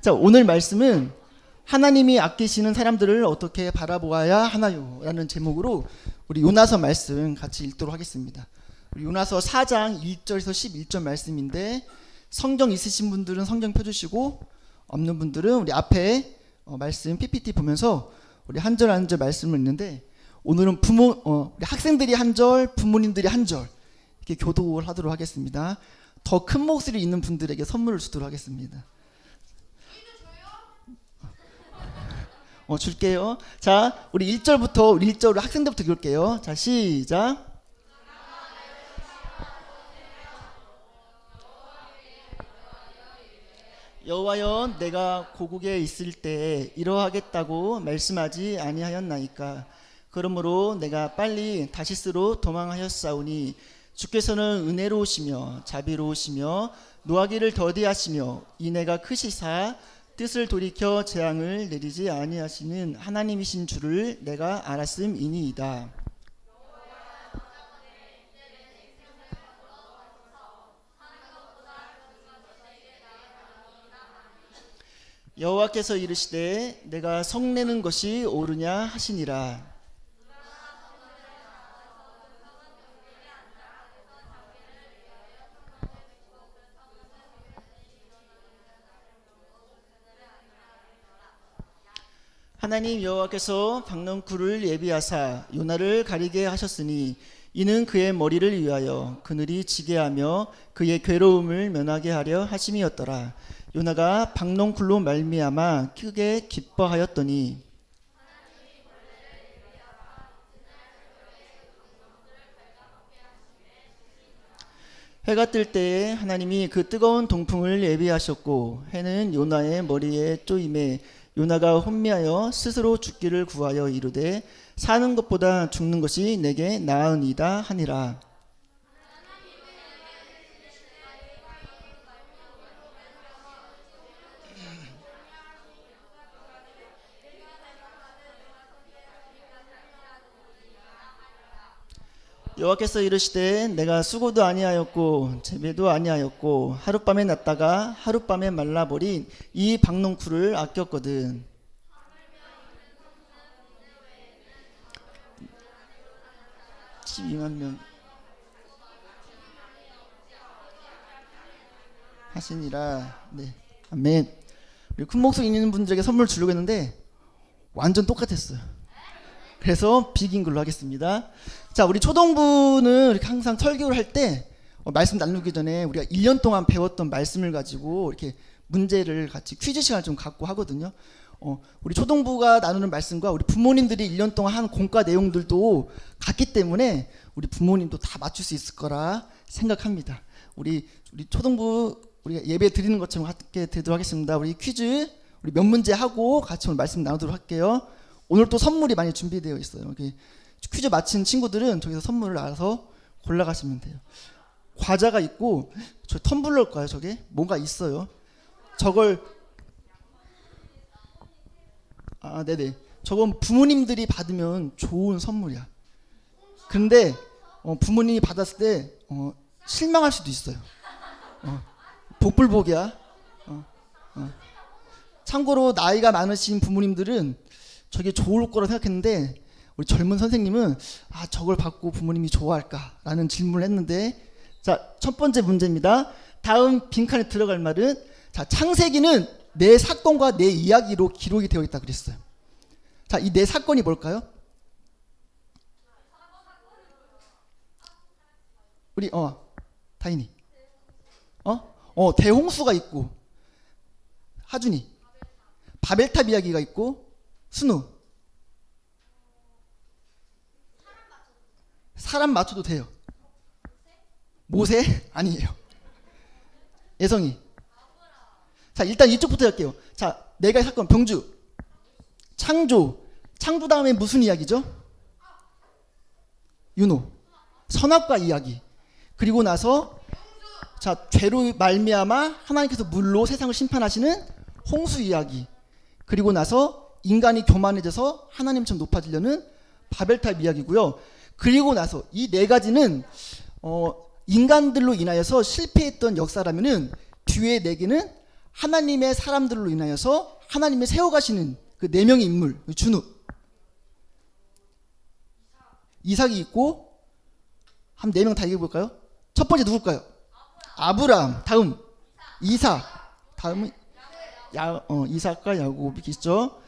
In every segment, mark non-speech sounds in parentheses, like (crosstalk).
자, 오늘 말씀은 하나님이 아끼시는 사람들을 어떻게 바라보아야 하나요? 라는 제목으로 우리 요나서 말씀 같이 읽도록 하겠습니다. 요나서 4장 1절에서 11절 말씀인데 성경 있으신 분들은 성경 펴주시고 없는 분들은 우리 앞에 어, 말씀 PPT 보면서 우리 한 절 한 절 말씀을 읽는데 오늘은 부모 어, 우리 학생들이 한 절, 부모님들이 한 절 이렇게 교독을 하도록 하겠습니다. 더 큰 목소리 있는 분들에게 선물을 주도록 하겠습니다. 어, 줄게요. 자, 우리 1절부터 우리 1절로 학생들부터 읽을게요. 자, 시작. 여호와여 내가 고국에 있을 때 이러하겠다고 말씀하지 아니하였나이까 그러므로 내가 빨리 다시스로 도망하였사오니 주께서는 은혜로우시며 자비로우시며 노하기를 더디하시며 이내가 크시사 뜻을 돌이켜 재앙을 내리지 아니하시는 하나님이신 줄을 내가 알았음이니이다. 여호와께서 이르시되 내가 성내는 것이 옳으냐 하시니라. 하나님 여호와께서 박넝쿨을 예비하사 요나를 가리게 하셨으니 이는 그의 머리를 위하여 그늘이 지게 하며 그의 괴로움을 면하게 하려 하심이었더라. 요나가 박농쿨로 말미암아 크게 기뻐하였더니 해가 뜰 때에 하나님이 그 뜨거운 동풍을 예비하셨고 해는 요나의 머리에 쪼임에 요나가 혼미하여 스스로 죽기를 구하여 이르되 사는 것보다 죽는 것이 내게 나으니다 하니라. 여호와께서 이르시되 내가 수고도 아니하였고 재배도 아니하였고 하룻밤에 났다가 하룻밤에 말라버린 이 박농쿨을 아꼈거든. 12만 명. 하시니라. 네. 아멘. 우리 큰 목소리 있는 분들에게 선물 주려고 했는데 완전 똑같았어요 그래서 비긴 걸로 하겠습니다. 자, 우리 초동부는 이렇게 항상 설교를 할때 어, 말씀 나누기 전에 우리가 1년 동안 배웠던 말씀을 가지고 이렇게 문제를 같이 퀴즈 시간을 좀 갖고 하거든요. 어, 우리 초동부가 나누는 말씀과 우리 부모님들이 1년 동안 한 공과 내용들도 같기 때문에 우리 부모님도 다 맞출 수 있을 거라 생각합니다. 우리 우리 초동부 우리가 예배 드리는 것처럼 함께 드리도록 하겠습니다. 우리 퀴즈 우리 몇 문제 하고 같이 오늘 말씀 나누도록 할게요. 오늘 또 선물이 많이 준비되어 있어요. 여기 퀴즈 마친 친구들은 저기서 선물을 알아서 골라가시면 돼요. 과자가 있고 저 텀블러일까요? 저게 뭔가 있어요. 저걸 아 네네 저건 부모님들이 받으면 좋은 선물이야. 근데 어, 부모님이 받았을 때 어, 실망할 수도 있어요. 어, 복불복이야. 어, 어. 참고로 나이가 많으신 부모님들은 저게 좋을 거라 생각했는데 우리 젊은 선생님은 아 저걸 받고 부모님이 좋아할까라는 질문을 했는데 자 첫 번째 문제입니다. 다음 빈칸에 들어갈 말은 자 창세기는 내 사건과 내 이야기로 기록이 되어 있다 그랬어요. 자 이 내 사건이 뭘까요? 우리 어 다인이 어? 어 대홍수가 있고 하준이 바벨탑 이야기가 있고 순우 사람 맞춰도 돼요. 모세? 아니에요. 예성이. 자 일단 이쪽부터 할게요. 자 내가 사건 병주. 창조. 창조 다음에 무슨 이야기죠? 윤호. 선악과 이야기. 그리고 나서 자 죄로 말미암아 하나님께서 물로 세상을 심판하시는 홍수 이야기. 그리고 나서 인간이 교만해져서 하나님처럼 높아지려는 바벨탑 이야기고요. 그리고 나서 이 네 가지는 어, 인간들로 인하여서 실패했던 역사라면은 뒤에 네 개는 하나님의 사람들로 인하여서 하나님의 세워가시는 그 네 명의 인물 준우 이삭이 있고 한 네 명 다 얘기해 볼까요? 첫 번째 누굴까요? 아브라함 다음 이삭 다음은 야, 어, 이삭과 야곱이 있죠.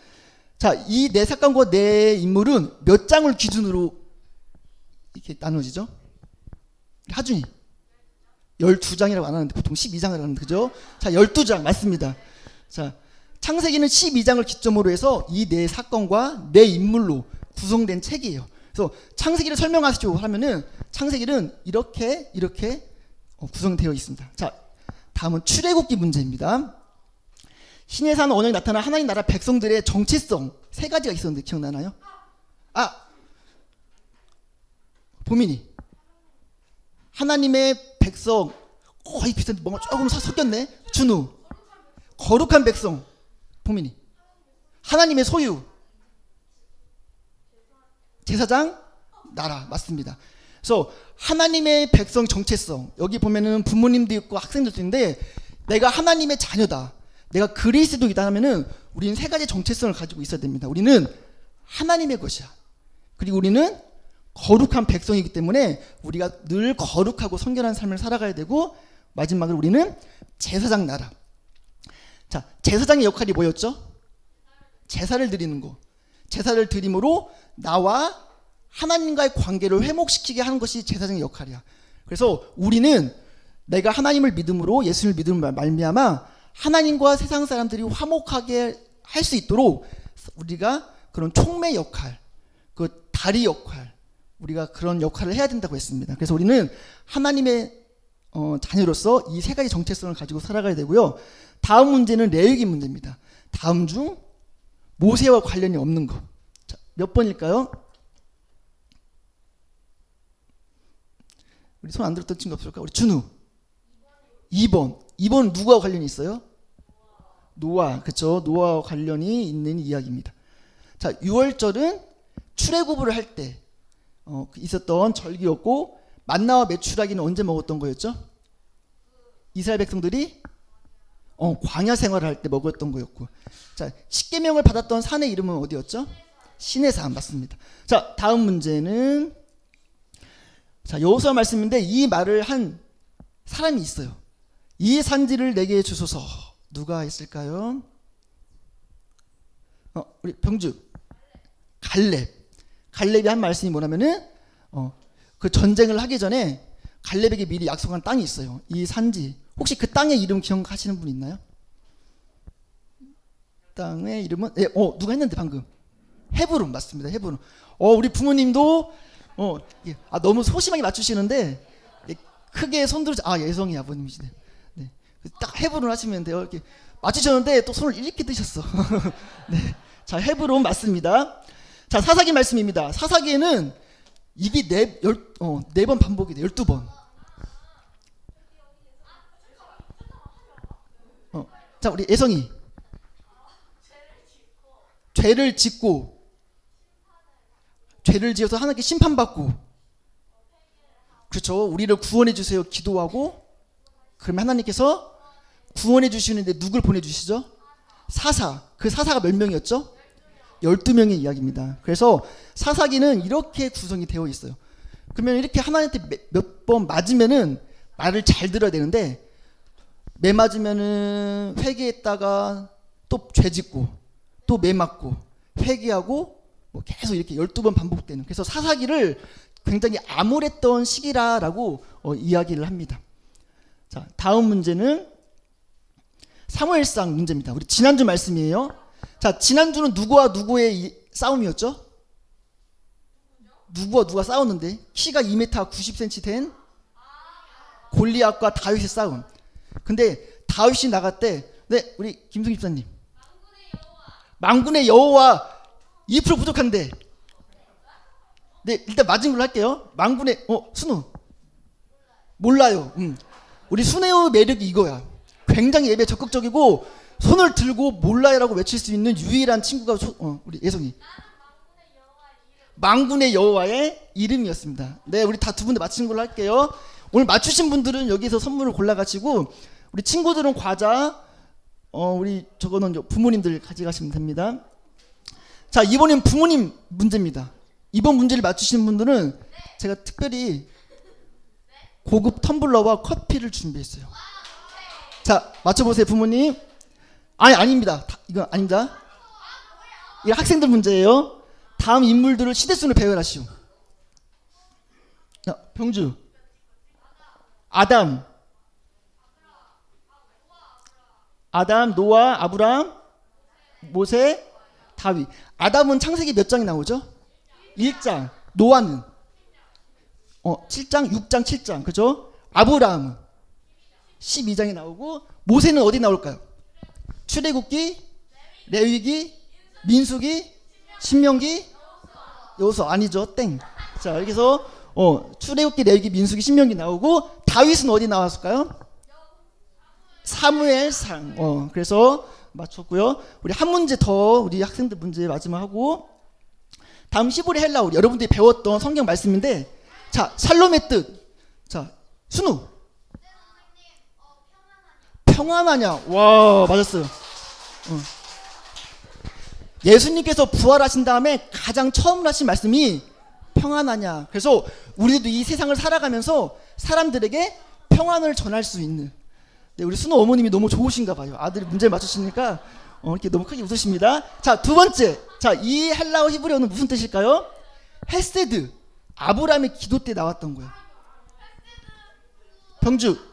자, 이네 사건과 네 인물은 몇 장을 기준으로 이렇게 나눠지죠? 하준이 12장이라고 안 하는데 보통 12장을 하는데 그죠? 자, 12장 맞습니다. 자, 창세기는 12장을 기점으로 해서 이네 사건과 네 인물로 구성된 책이에요. 그래서 창세기를 설명하시죠 하면은 창세기는 이렇게 이렇게 어, 구성되어 있습니다. 자, 다음은 출애굽기 문제입니다. 신의 산 언약에 나타난 하나님 나라 백성들의 정체성 세 가지가 있었는데 기억나나요? 아, 보민이 하나님의 백성 거의 비슷한데 뭔가 조금 사- 섞였네. 준우 거룩한 백성 보민이 하나님의 소유 제사장 나라 맞습니다. 그래서 하나님의 백성 정체성 여기 보면은 부모님도 있고 학생들도 있는데 내가 하나님의 자녀다. 내가 그리스도이다 하면은 우리는 세 가지 정체성을 가지고 있어야 됩니다. 우리는 하나님의 것이야. 그리고 우리는 거룩한 백성이기 때문에 우리가 늘 거룩하고 성결한 삶을 살아가야 되고 마지막으로 우리는 제사장 나라. 자, 제사장의 역할이 뭐였죠? 제사를 드리는 거. 제사를 드림으로 나와 하나님과의 관계를 회복시키게 하는 것이 제사장의 역할이야. 그래서 우리는 내가 하나님을 믿음으로 예수를 믿음으로 말미암아 하나님과 세상 사람들이 화목하게 할 수 있도록 우리가 그런 총매 역할, 그 다리 역할, 우리가 그런 역할을 해야 된다고 했습니다. 그래서 우리는 하나님의 어, 자녀로서 이 세 가지 정체성을 가지고 살아가야 되고요. 다음 문제는 레위기 문제입니다. 다음 중 모세와 관련이 없는 것. 자, 몇 번일까요? 우리 손 안 들었던 친구 없을까? 우리 준우. 2번. 2번 누구와 관련이 있어요? 노아. 그쵸 노아와 관련이 있는 이야기입니다. 자, 6월절은 출애굽을 할때 어, 있었던 절기였고 만나와 메추라기는 언제 먹었던 거였죠? 이스라엘 백성들이 어, 광야 생활을 할 때 먹었던 거였고. 자, 십계명을 받았던 산의 이름은 어디였죠? 신의 산 맞습니다. 자, 다음 문제는 자, 여호수아 말씀인데 이 말을 한 사람이 있어요. 이 산지를 내게 주소서. 누가 있을까요? 어, 우리 병주. 갈렙. 갈렙이 한 말씀이 뭐냐면은 어, 그 전쟁을 하기 전에 갈렙에게 미리 약속한 땅이 있어요. 이 산지. 혹시 그 땅의 이름 기억하시는 분 있나요? 땅의 이름은 예, 어 누가 했는데 방금 헤브론 맞습니다. 헤브론. 어 우리 부모님도 어 예, 아 너무 소심하게 맞추시는데 예, 크게 손 들지 아 예성이 아버님이시네. 네. 딱 헤브론 하시면 돼요. 이렇게 맞추셨는데 또 손을 이렇게 드셨어. (laughs) 네. 자 헤브론 맞습니다. 자 사사기 말씀입니다. 사사기에는 이게 네 열 어 네 번 반복이 돼. 열두 번. 어. 자, 우리 예성이. 죄를 짓고 죄를 지어서 하나님께 심판받고 그렇죠. 우리를 구원해 주세요. 기도하고 그러면 하나님께서 구원해 주시는데 누굴 보내 주시죠? 사사. 그 사사가 몇 명이었죠? 12명의 이야기입니다. 그래서 사사기는 이렇게 구성이 되어 있어요. 그러면 이렇게 하나님한테 몇 번 맞으면은 말을 잘 들어야 되는데 매 맞으면은 회개했다가 또 죄 짓고 또 매 맞고 회개하고 뭐 계속 이렇게 12번 반복되는 그래서 사사기를 굉장히 암울했던 시기라라고 어, 이야기를 합니다. 자, 다음 문제는 사무엘상 문제입니다. 우리 지난주 말씀이에요. 자, 지난주는 누구와 누구의 이- 싸움이었죠? 누구와 누가 싸웠는데 키가 2m 90cm 된 골리앗과 다윗의 싸움. 근데 다윗이 나갔대. 네, 우리 김승 집사님. 망군의 여호와 2% 부족한데. 네, 일단 맞은 걸로 할게요. 망군의 어 순우 몰라요. 음. 우리 순애의 매력이 이거야. 굉장히 예배 적극적이고 손을 들고 몰라요라고 외칠 수 있는 유일한 친구가 소- 어, 우리 예성이. 망군의 여호와의 이름이었습니다. 네, 우리 다 두분다 맞힌 걸로 할게요. 오늘 맞추신 분들은 여기서 선물을 골라가지고 우리 친구들은 과자, 어, 우리 저거는 부모님들 가져가시면 됩니다. 자, 이번엔 부모님 문제입니다. 이번 문제를 맞추시는 분들은 제가 특별히 고급 텀블러와 커피를 준비했어요. 자, 맞춰보세요, 부모님. 아니, 아닙니다. 다- 이건 아닙니다. 이 학생들 문제예요. 다음 인물들을 시대순을 배열하시오. 자, 병주. 아담. 아담, 노아, 아브람, 모세, 다윗. 아담은 창세기 몇 장이 나오죠? 1장. 노아는 어, 7장, 6장, 7장. 그죠? 아브라함은 12장이 나오고 모세는 어디 나올까요? 출애굽기, 레위기, 민수기, 신명기, 여호수 아니죠? 땡. 자, 여기서 어, 출애굽기, 레위기, 민수기, 신명기 나오고 다윗은 어디 나왔을까요? 사무엘상. 어, 그래서 맞췄고요. 우리 한 문제 더 우리 학생들 문제 마지막 하고 다음 시보리 헬라 우리 여러분들이 배웠던 성경 말씀인데 자, 샬롬의 뜻. 자, 순우. 평안하냐? 와, 맞았어요. 어. 예수님께서 부활하신 다음에 가장 처음 하신 말씀이 평안하냐. 그래서 우리도 이 세상을 살아가면서 사람들에게 평안을 전할 수 있는. 네, 우리 순호 어머님이 너무 좋으신가 봐요. 아들이 문제를 맞추시니까 어, 이렇게 너무 크게 웃으십니다. 자, 두 번째. 자, 이 헬라어 히브리어는 무슨 뜻일까요? 헤세드. 아브라함의 기도 때 나왔던 거예요. 병주.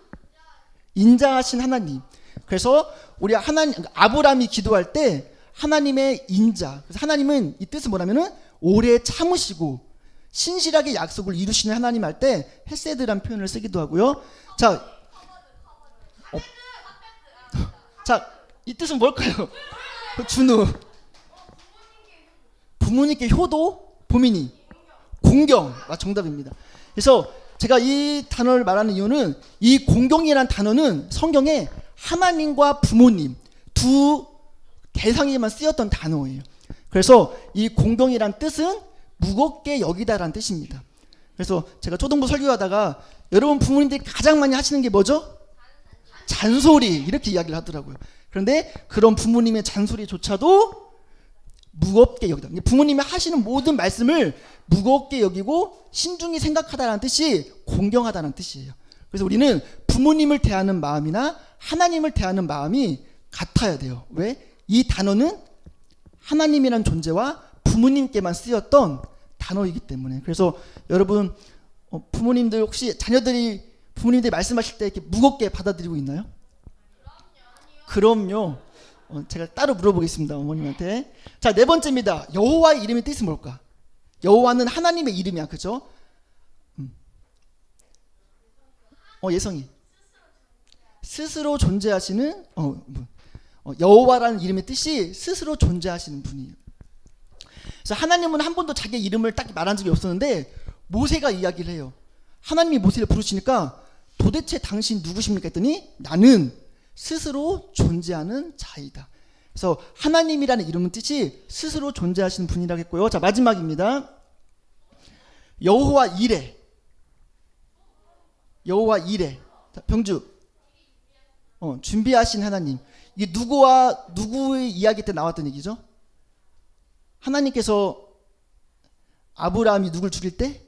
인자하신 하나님. 그래서 우리 하나님 아브라함이 기도할 때 하나님의 인자. 그래서 하나님은 이 뜻은 뭐냐면은 오래 참으시고 신실하게 약속을 이루시는 하나님 할 때 헤세드란 표현을 쓰기도 하고요. 자, 어. 자, 이 뜻은 뭘까요? 준우. 부모님께 효도, 보민이, 공경. 아, 정답입니다. 그래서 제가 이 단어를 말하는 이유는 이 공경이라는 단어는 성경에 하나님과 부모님 두 대상에만 쓰였던 단어예요. 그래서 이 공경이란 뜻은 무겁게 여기다라는 뜻입니다. 그래서 제가 초등부 설교하다가 여러분 부모님들이 가장 많이 하시는 게 뭐죠? 잔소리 이렇게 이야기를 하더라고요. 그런데 그런 부모님의 잔소리조차도 무겁게 여기다. 부모님이 하시는 모든 말씀을 무겁게 여기고 신중히 생각하다라는 뜻이 공경하다는 뜻이에요. 그래서 우리는 부모님을 대하는 마음이나 하나님을 대하는 마음이 같아야 돼요. 왜? 이 단어는 하나님이란 존재와 부모님께만 쓰였던 단어이기 때문에. 그래서 여러분 어, 부모님들 혹시 자녀들이 부모님들이 말씀하실 때 이렇게 무겁게 받아들이고 있나요? 그럼요. 어, 제가 따로 물어보겠습니다 어머님한테. 자 네 번째입니다. 여호와의 이름의 뜻이 뭘까? 여호와는 하나님의 이름이야, 그죠? 음. 어 예성이 스스로 존재하시는 어, 뭐, 어, 여호와라는 이름의 뜻이 스스로 존재하시는 분이에요. 그래서 하나님은 한 번도 자기 이름을 딱 말한 적이 없었는데 모세가 이야기를 해요. 하나님이 모세를 부르시니까 도대체 당신 누구십니까 했더니 나는 스스로 존재하는 자이다. 그래서 하나님이라는 이름은 뜻이 스스로 존재하시는 분이라고 했고요. 자 마지막입니다. 여호와 이레. 여호와 이레. 자, 병주. 어, 준비하신 하나님. 이게 누구와 누구의 이야기 때 나왔던 얘기죠? 하나님께서 아브라함이 누굴 죽일 때?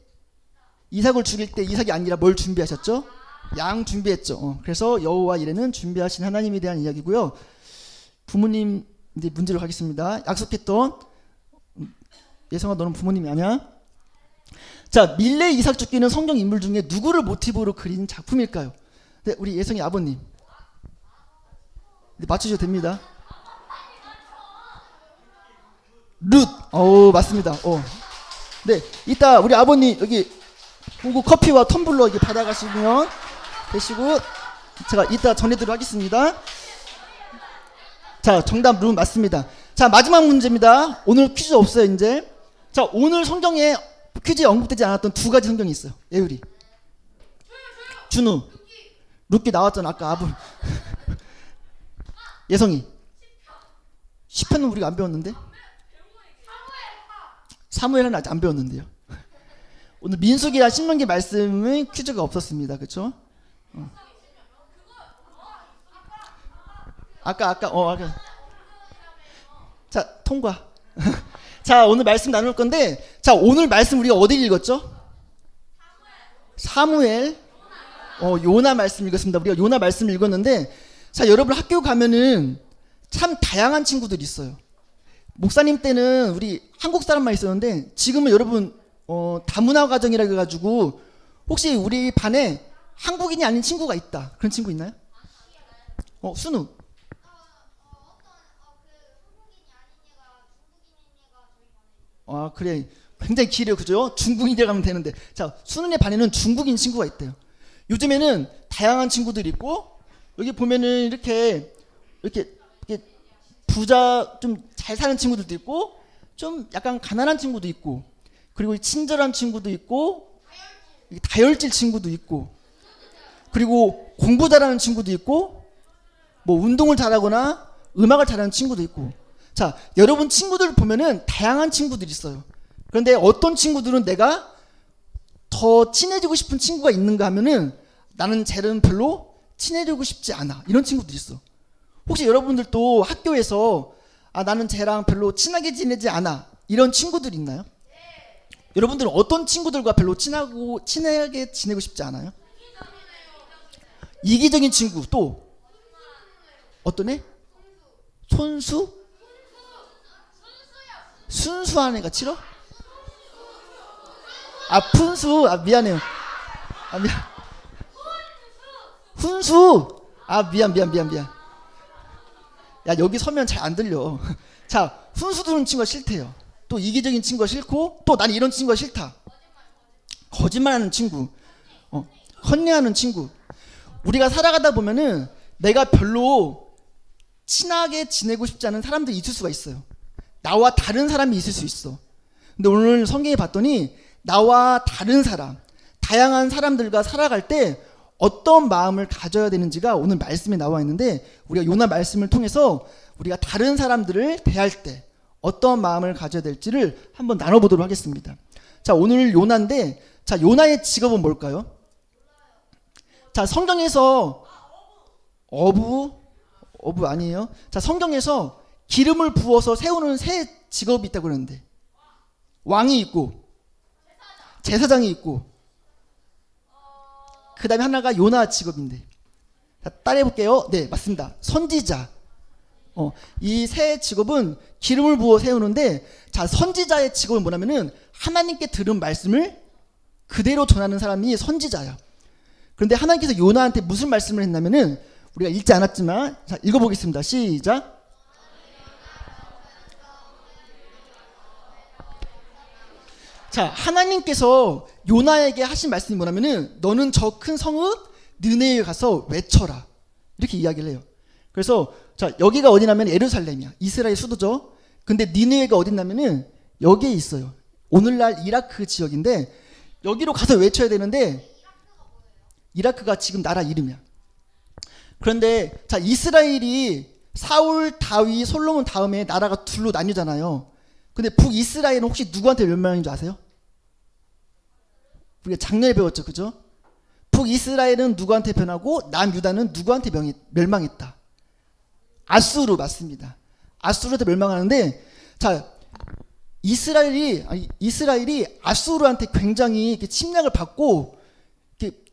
이삭을 죽일 때 이삭이 아니라 뭘 준비하셨죠? 양 준비했죠. 어, 그래서 여호와 이레는 준비하신 하나님에 대한 이야기고요. 부모님 이제 문제로 가겠습니다. 약속했던 음, 예성아 너는 부모님이 아니야? 자 밀레 이삭 죽기는 성경 인물 중에 누구를 모티브로 그린 작품일까요? 네, 우리 예성이 아버님. 네, 맞추셔도 됩니다. 룻. 어 맞습니다. 어. 네, 이따 우리 아버님 여기 보고 커피와 텀블러 이렇게 받아가시면 되시고 제가 이따 전해드리도록 하겠습니다. 자, 정답 룸 맞습니다. 자, 마지막 문제입니다. 오늘 퀴즈 없어요, 이제. 자, 오늘 성경에 퀴즈에 언급되지 않았던 두 가지 성경이 있어요. 예율이. 준우. 룻기 나왔잖아, 아까 아분. (laughs) 예성이. 10편은 우리가 안 배웠는데? 사무엘은 아직 안 배웠는데요. 오늘 민수기와 신명기 말씀은 퀴즈가 없었습니다. 그렇죠? 아까 아까 어 아까 자 통과. (laughs) 자 오늘 말씀 나눌 건데 자 오늘 말씀 우리가 어디 읽었죠? 사무엘. 어 요나 말씀 읽었습니다. 우리가 요나 말씀 읽었는데 자 여러분 학교 가면은 참 다양한 친구들이 있어요. 목사님 때는 우리 한국 사람만 있었는데 지금은 여러분 어, 다문화 가정이라 해가지고 혹시 우리 반에 한국인이 아닌 친구가 있다. 그런 친구 있나요? 어 순우. 아 그래. 굉장히 길어요 그죠? 중국인이라 가면 되는데. 자 순우네 반에는 중국인 친구가 있대요. 요즘에는 다양한 친구들이 있고 여기 보면은 이렇게 이렇게, 이렇게 부자 좀 잘 사는 친구들도 있고 좀 약간 가난한 친구도 있고 그리고 친절한 친구도 있고 이 다혈질 친구도 있고 그리고 공부 잘하는 친구도 있고 뭐 운동을 잘하거나 음악을 잘하는 친구도 있고. 자 여러분 친구들 보면은 다양한 친구들이 있어요. 그런데 어떤 친구들은 내가 더 친해지고 싶은 친구가 있는가 하면은 나는 쟤는 별로 친해지고 싶지 않아. 이런 친구들이 있어. 혹시 여러분들도 학교에서 아 나는 쟤랑 별로 친하게 지내지 않아. 이런 친구들 있나요? 여러분들은 어떤 친구들과 별로 친하고 친하게 지내고 싶지 않아요? 이기적인 친구 또 어떤 애? 손수? 순수한 애가 싫어? 아 푼수. 아 미안해요. 아 미안. 훈수. 아 미안 미안 미안 미안. 야 여기 서면 잘 안 들려. (laughs) 자 훈수 두는 친구가 싫대요. 또 이기적인 친구가 싫고 또 난 이런 친구가 싫다. 거짓말하는 친구. 어, 헌내하는 친구 우리가 살아가다 보면은 내가 별로 친하게 지내고 싶지 않은 사람들이 있을 수가 있어요 나와 다른 사람이 있을 수 있어 근데 오늘 성경에 봤더니 나와 다른 사람 다양한 사람들과 살아갈 때 어떤 마음을 가져야 되는지가 오늘 말씀에 나와 있는데 우리가 요나 말씀을 통해서 우리가 다른 사람들을 대할 때 어떤 마음을 가져야 될지를 한번 나눠보도록 하겠습니다. 자, 오늘 요나인데, 자, 요나의 직업은 뭘까요? 자, 성경에서 어부, 어부 아니에요? 자, 성경에서 기름을 부어서 세우는 새 직업이 있다고 그러는데, 왕이 있고, 제사장이 있고, 그 다음에 하나가 요나 직업인데. 자, 따라해 볼게요. 네, 맞습니다. 선지자. 어, 이 세 직업은 기름을 부어 세우는데, 자, 선지자의 직업은 뭐냐면은 하나님께 들은 말씀을 그대로 전하는 사람이 선지자야. 그런데 하나님께서 요나한테 무슨 말씀을 했냐면은 우리가 읽지 않았지만, 자, 읽어보겠습니다. 시작. 자, 하나님께서 요나에게 하신 말씀이 뭐냐면은 너는 저 큰 성읍 느네에 가서 외쳐라. 이렇게 이야기를 해요. 그래서 자, 여기가 어디냐면 예루살렘이야. 이스라엘 수도죠. 근데 니느웨가 어디냐면은 여기에 있어요. 오늘날 이라크 지역인데 여기로 가서 외쳐야 되는데 이라크가 지금 나라 이름이야. 그런데 자, 이스라엘이 사울, 다윗, 솔로몬 다음에 나라가 둘로 나뉘잖아요. 근데 북이스라엘은 혹시 누구한테 멸망인 줄 아세요? 우리가 작년에 배웠죠, 그죠? 북이스라엘은 누구한테 변하고 남유다는 누구한테 명이, 멸망했다. 아수르 맞습니다. 아수르한테 멸망하는데 자 이스라엘이 아니, 이스라엘이 아수르한테 굉장히 침략을 받고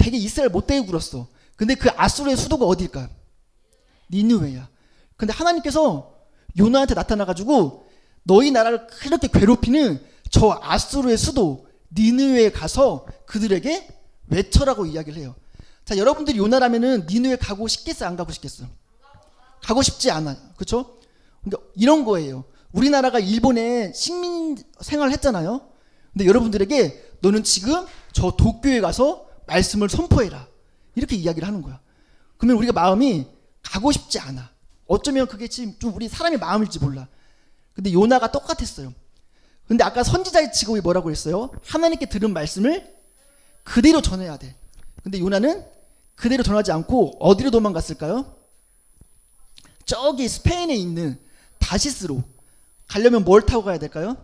되게 이스라엘 못되게 굴었어. 근데 그 아수르의 수도가 어디일까요? 니누웨야. 근데 하나님께서 요나한테 나타나가지고 너희 나라를 그렇게 괴롭히는 저 아수르의 수도 니느웨에 가서 그들에게 외쳐라고 이야기를 해요. 자, 여러분들이 요나라면은 니느웨 가고 싶겠어, 안 가고 싶겠어? 가고 싶지 않아요. 그렇죠? 그러니까 이런 거예요. 우리나라가 일본에 식민 생활을 했잖아요. 근데 여러분들에게 너는 지금 저 도쿄에 가서 말씀을 선포해라. 이렇게 이야기를 하는 거야. 그러면 우리가 마음이 가고 싶지 않아. 어쩌면 그게 지금 좀 우리 사람의 마음일지 몰라. 근데 요나가 똑같았어요. 근데 아까 선지자의 직업이 뭐라고 했어요? 하나님께 들은 말씀을 그대로 전해야 돼. 근데 요나는 그대로 전하지 않고 어디로 도망갔을까요? 저기 스페인에 있는 다시스로 가려면 뭘 타고 가야 될까요?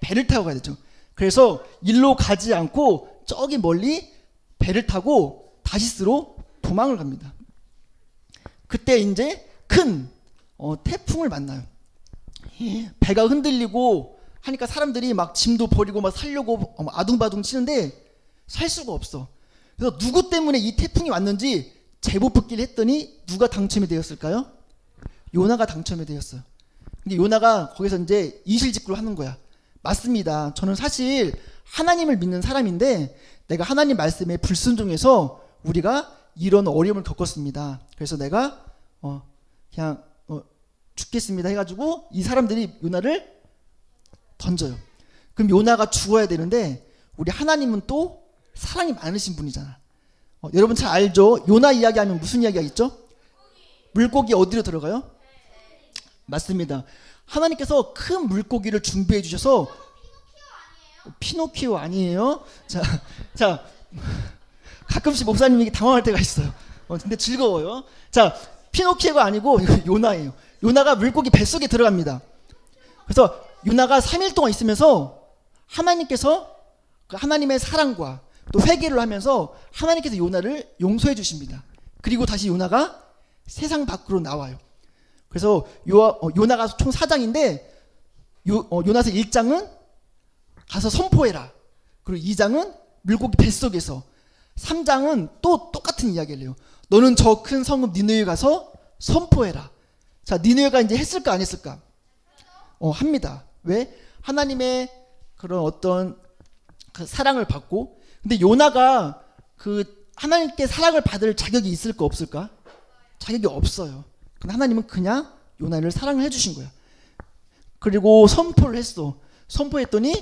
배를 타고 가야 되죠. 그래서 일로 가지 않고 저기 멀리 배를 타고 다시스로 도망을 갑니다. 그때 이제 큰 어, 태풍을 만나요. 배가 흔들리고 하니까 사람들이 막 짐도 버리고 막 살려고 어, 막 아둥바둥 치는데 살 수가 없어. 그래서 누구 때문에 이 태풍이 왔는지 제보 뽑기를 했더니 누가 당첨이 되었을까요? 요나가 당첨이 되었어요. 근데 요나가 거기서 이제 이실직고를 하는 거야. 맞습니다. 저는 사실 하나님을 믿는 사람인데 내가 하나님 말씀에 불순종해서 우리가 이런 어려움을 겪었습니다. 그래서 내가 어 그냥 어 죽겠습니다 해가지고 이 사람들이 요나를 던져요. 그럼 요나가 죽어야 되는데 우리 하나님은 또 사랑이 많으신 분이잖아. 어, 여러분 잘 알죠? 요나 이야기하면 무슨 이야기가 있죠? 물고기 어디로 들어가요? 맞습니다. 하나님께서 큰 물고기를 준비해 주셔서 피노키오 아니에요? 자, 자 가끔씩 목사님이 당황할 때가 있어요. 어, 근데 즐거워요. 자, 피노키오가 아니고 요나예요. 요나가 물고기 뱃속에 들어갑니다. 그래서 요나가 3일 동안 있으면서 하나님께서 그 하나님의 사랑과 또 회개를 하면서 하나님께서 요나를 용서해 주십니다. 그리고 다시 요나가 세상 밖으로 나와요. 그래서 요, 어, 요나가 총 4장인데 요, 어, 요나서 1장은 가서 선포해라. 그리고 2장은 물고기 뱃속에서 3장은 또 똑같은 이야기를 해요. 너는 저 큰 성읍 니느에 가서 선포해라. 자, 니느웨가 이제 했을까 안 했을까? 어, 합니다. 왜? 하나님의 그런 어떤 그 사랑을 받고 근데 요나가 그 하나님께 사랑을 받을 자격이 있을까 없을까? 자격이 없어요. 근데 하나님은 그냥 요나를 사랑을 해주신 거야. 그리고 선포를 했어. 선포했더니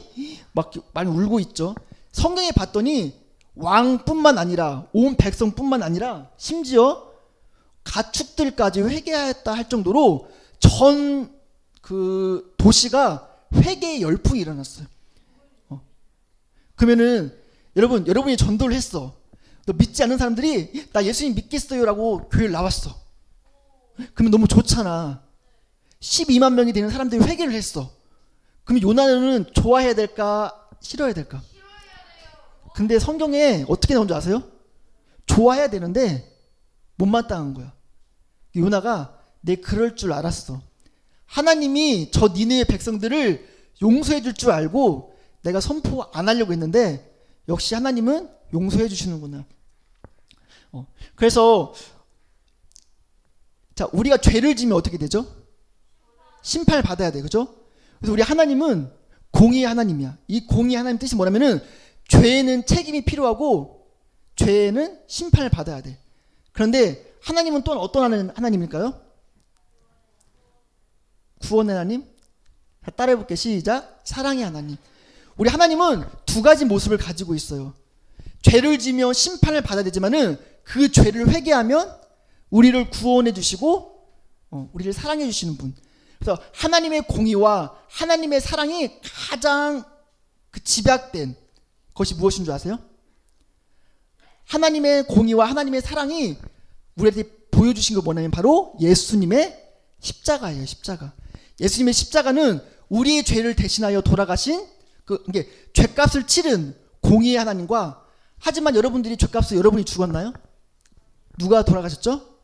막 많이 울고 있죠. 성경에 봤더니 왕뿐만 아니라 온 백성뿐만 아니라 심지어 가축들까지 회개하였다 할 정도로 전 그 도시가 회개의 열풍이 일어났어요. 어. 그러면은 여러분 여러분이 전도를 했어. 너 믿지 않는 사람들이 나 예수님 믿겠어요라고 교회를 나왔어. 그러면 너무 좋잖아. 12만 명이 되는 사람들이 회개를 했어. 그럼 요나는 좋아해야 될까 싫어해야 될까? 근데 성경에 어떻게 나온 줄 아세요? 좋아해야 되는데 못마땅한 거야. 요나가 내 그럴 줄 알았어. 하나님이 저 니느의 백성들을 용서해 줄 줄 알고 내가 선포 안 하려고 했는데 역시 하나님은 용서해 주시는구나. 어, 그래서 자 우리가 죄를 지면 어떻게 되죠? 심판을 받아야 돼, 그죠? 그래서 우리 하나님은 공의의 하나님이야. 이 공의 하나님 뜻이 뭐냐면은 죄에는 책임이 필요하고 죄에는 심판을 받아야 돼. 그런데 하나님은 또 어떤 하나님- 하나님일까요? 구원의 하나님? 자, 따라해볼게 시작. 사랑의 하나님. 우리 하나님은 두 가지 모습을 가지고 있어요. 죄를 지며 심판을 받아야 되지만은 그 죄를 회개하면 우리를 구원해 주시고 어, 우리를 사랑해 주시는 분. 그래서 하나님의 공의와 하나님의 사랑이 가장 그 집약된 것이 무엇인 줄 아세요? 하나님의 공의와 하나님의 사랑이 우리에게 보여주신 거 뭐냐면 바로 예수님의 십자가예요, 십자가. 예수님의 십자가는 우리의 죄를 대신하여 돌아가신 그 이게 죄값을 치른 공의의 하나님과 하지만 여러분들이 죄값을 여러분이 죽었나요? 누가 돌아가셨죠?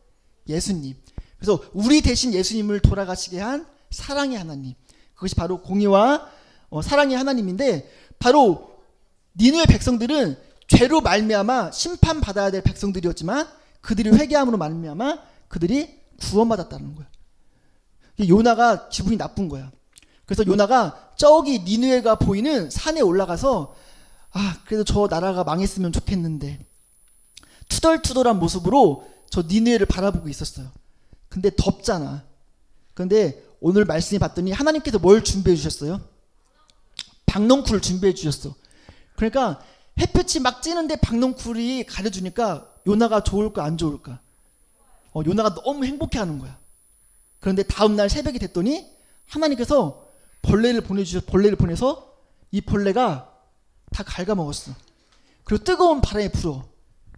예수님. 그래서 우리 대신 예수님을 돌아가시게 한 사랑의 하나님. 그것이 바로 공의와 어, 사랑의 하나님인데 바로 니누의 백성들은 죄로 말미암아 심판 받아야 될 백성들이었지만 그들이 회개함으로 말미암아 그들이 구원받았다는 거야. 요나가 기분이 나쁜 거야. 그래서 요나가 저기 니누에가 보이는 산에 올라가서 아 그래도 저 나라가 망했으면 좋겠는데 투덜투덜한 모습으로 저 니누에를 바라보고 있었어요. 근데 덥잖아. 근데 오늘 말씀이 봤더니 하나님께서 뭘 준비해 주셨어요? 박농쿨을 준비해 주셨어. 그러니까 햇볕이 막 찌는데 박농쿨이 가려주니까 요나가 좋을까 안 좋을까? 어, 요나가 너무 행복해하는 거야. 그런데 다음 날 새벽이 됐더니 하나님께서 벌레를 보내주셔 벌레를 보내서 이 벌레가 다 갉아먹었어. 그리고 뜨거운 바람에 불어.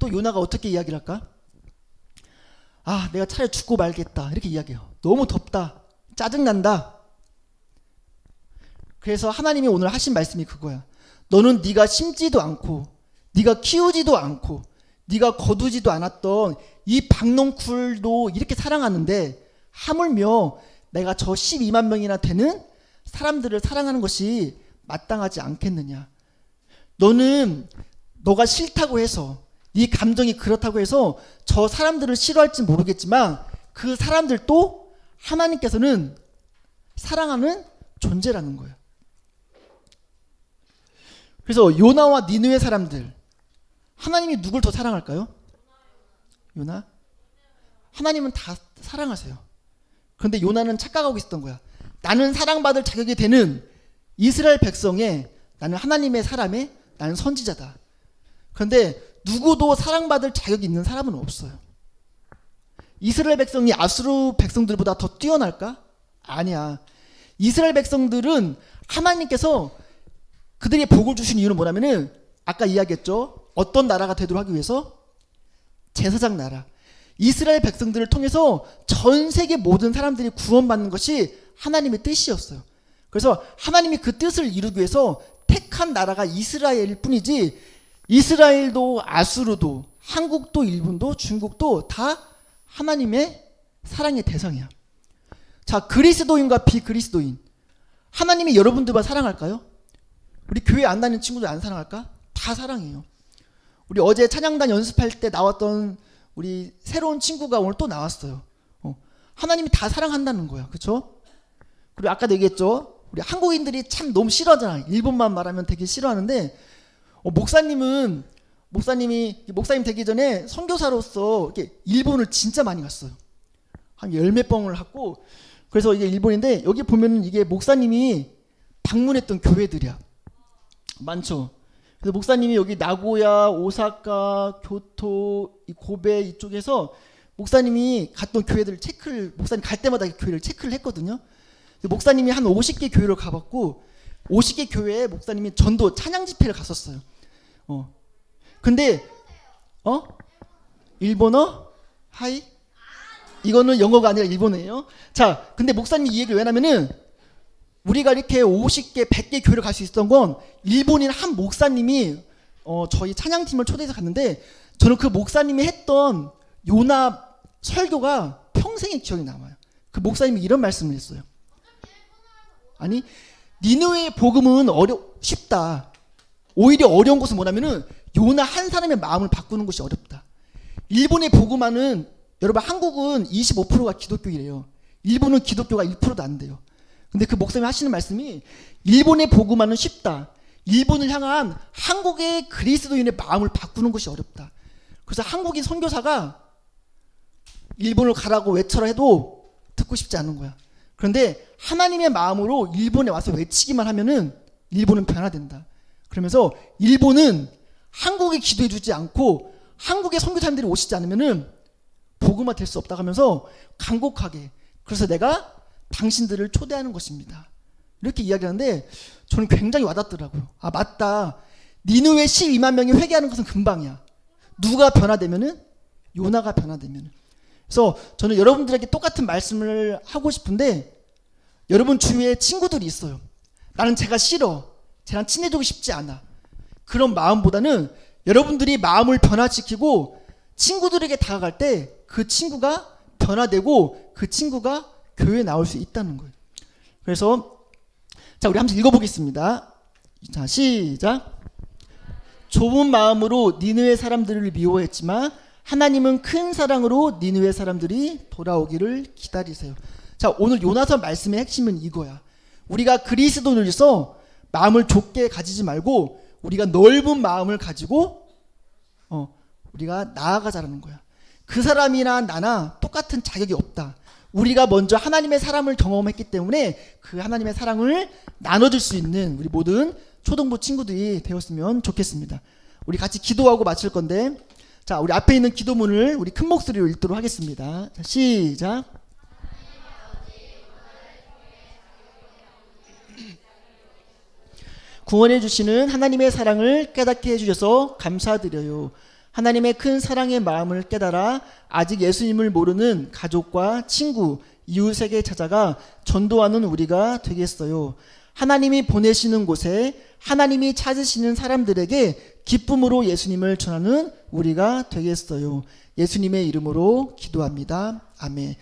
또 요나가 어떻게 이야기를 할까? 아, 내가 차라리 죽고 말겠다. 이렇게 이야기해요. 너무 덥다. 짜증난다. 그래서 하나님이 오늘 하신 말씀이 그거야. 너는 네가 심지도 않고 네가 키우지도 않고 네가 거두지도 않았던 이 박농쿨도 이렇게 사랑하는데 하물며 내가 저 12만 명이나 되는 사람들을 사랑하는 것이 마땅하지 않겠느냐. 너는 너가 싫다고 해서 네 감정이 그렇다고 해서 저 사람들을 싫어할지 모르겠지만 그 사람들도 하나님께서는 사랑하는 존재라는 거예요. 그래서 요나와 니느웨 사람들 하나님이 누굴 더 사랑할까요? 요나? 하나님은 다 사랑하세요. 그런데 요나는 착각하고 있었던 거야. 나는 사랑받을 자격이 되는 이스라엘 백성의 나는 하나님의 사람의 나는 선지자다. 그런데 누구도 사랑받을 자격이 있는 사람은 없어요. 이스라엘 백성이 아수르 백성들보다 더 뛰어날까? 아니야. 이스라엘 백성들은 하나님께서 그들의 복을 주신 이유는 뭐냐면은 아까 이야기했죠. 어떤 나라가 되도록 하기 위해서 제사장 나라. 이스라엘 백성들을 통해서 전 세계 모든 사람들이 구원받는 것이 하나님의 뜻이었어요. 그래서 하나님이 그 뜻을 이루기 위해서 택한 나라가 이스라엘일 뿐이지 이스라엘도 아수르도 한국도 일본도 중국도 다 하나님의 사랑의 대상이야. 자, 그리스도인과 비그리스도인. 하나님이 여러분들만 사랑할까요? 우리 교회 안 다니는 친구들 안 사랑할까? 다 사랑해요. 우리 어제 찬양단 연습할 때 나왔던 우리 새로운 친구가 오늘 또 나왔어요. 어, 하나님이 다 사랑한다는 거야. 그렇죠? 그리고 아까도 얘기했죠. 우리 한국인들이 참 너무 싫어하잖아. 일본만 말하면 되게 싫어하는데 어, 목사님은 목사님이 목사님 되기 전에 선교사로서 이렇게 일본을 진짜 많이 갔어요. 한 열 몇 번을 했고 그래서 이게 일본인데 여기 보면은 이게 목사님이 방문했던 교회들이야. 많죠. 그래서 목사님이 여기 나고야, 오사카, 교토, 이 고베 이쪽에서 목사님이 갔던 교회들을 체크를 목사님 갈 때마다 교회를 체크를 했거든요. 목사님이 한 50개 교회를 가봤고 50개 교회에 목사님이 전도 찬양 집회를 갔었어요. 어. 근데 어? 일본어? 하이? 이거는 영어가 아니라 일본어예요. 자, 근데 목사님 이 얘기를 왜냐면은 우리가 이렇게 50개, 100개 교회를 갈 수 있었던 건 일본인 한 목사님이 어, 저희 찬양팀을 초대해서 갔는데 저는 그 목사님이 했던 요나 설교가 평생의 기억이 남아요. 그 목사님이 이런 말씀을 했어요. 아니, 니느웨의 복음은 어려 쉽다. 오히려 어려운 것은 뭐냐면은 요나 한 사람의 마음을 바꾸는 것이 어렵다. 일본의 복음화는 여러분 한국은 25%가 기독교이래요. 일본은 기독교가 1%도 안 돼요. 근데 그 목사님 하시는 말씀이 일본의 복음화는 쉽다. 일본을 향한 한국의 그리스도인의 마음을 바꾸는 것이 어렵다. 그래서 한국인 선교사가 일본을 가라고 외쳐라 해도 듣고 싶지 않은 거야. 그런데 하나님의 마음으로 일본에 와서 외치기만 하면은 일본은 변화된다. 그러면서 일본은 한국에 기도해 주지 않고 한국의 선교사님들이 오시지 않으면은 복음화 될 수 없다 하면서 간곡하게 그래서 내가 당신들을 초대하는 것입니다. 이렇게 이야기하는데 저는 굉장히 와닿더라고요. 아 맞다. 니누의 12만 명이 회개하는 것은 금방이야. 누가 변화되면은 요나가 변화되면은. 그래서 저는 여러분들에게 똑같은 말씀을 하고 싶은데 여러분 주위에 친구들이 있어요. 나는 제가 싫어. 쟤랑 친해지고 싶지 않아. 그런 마음보다는 여러분들이 마음을 변화시키고 친구들에게 다가갈 때 그 친구가 변화되고 그 친구가 교회에 나올 수 있다는 거예요. 그래서 자 우리 한번 읽어보겠습니다. 자 시작. 좁은 마음으로 니느웨 사람들을 미워했지만 하나님은 큰 사랑으로 니느웨 사람들이 돌아오기를 기다리세요. 자 오늘 요나서 말씀의 핵심은 이거야. 우리가 그리스도를서 마음을 좁게 가지지 말고 우리가 넓은 마음을 가지고 어 우리가 나아가자라는 거야. 그 사람이나 나나 똑같은 자격이 없다. 우리가 먼저 하나님의 사랑을 경험했기 때문에 그 하나님의 사랑을 나눠줄 수 있는 우리 모든 초등부 친구들이 되었으면 좋겠습니다. 우리 같이 기도하고 마칠 건데, 자, 우리 앞에 있는 기도문을 우리 큰 목소리로 읽도록 하겠습니다. 자, 시작. 구원해 주시는 하나님의 사랑을 깨닫게 해주셔서 감사드려요. 하나님의 큰 사랑의 마음을 깨달아 아직 예수님을 모르는 가족과 친구, 이웃에게 찾아가 전도하는 우리가 되겠어요. 하나님이 보내시는 곳에 하나님이 찾으시는 사람들에게 기쁨으로 예수님을 전하는 우리가 되겠어요. 예수님의 이름으로 기도합니다. 아멘.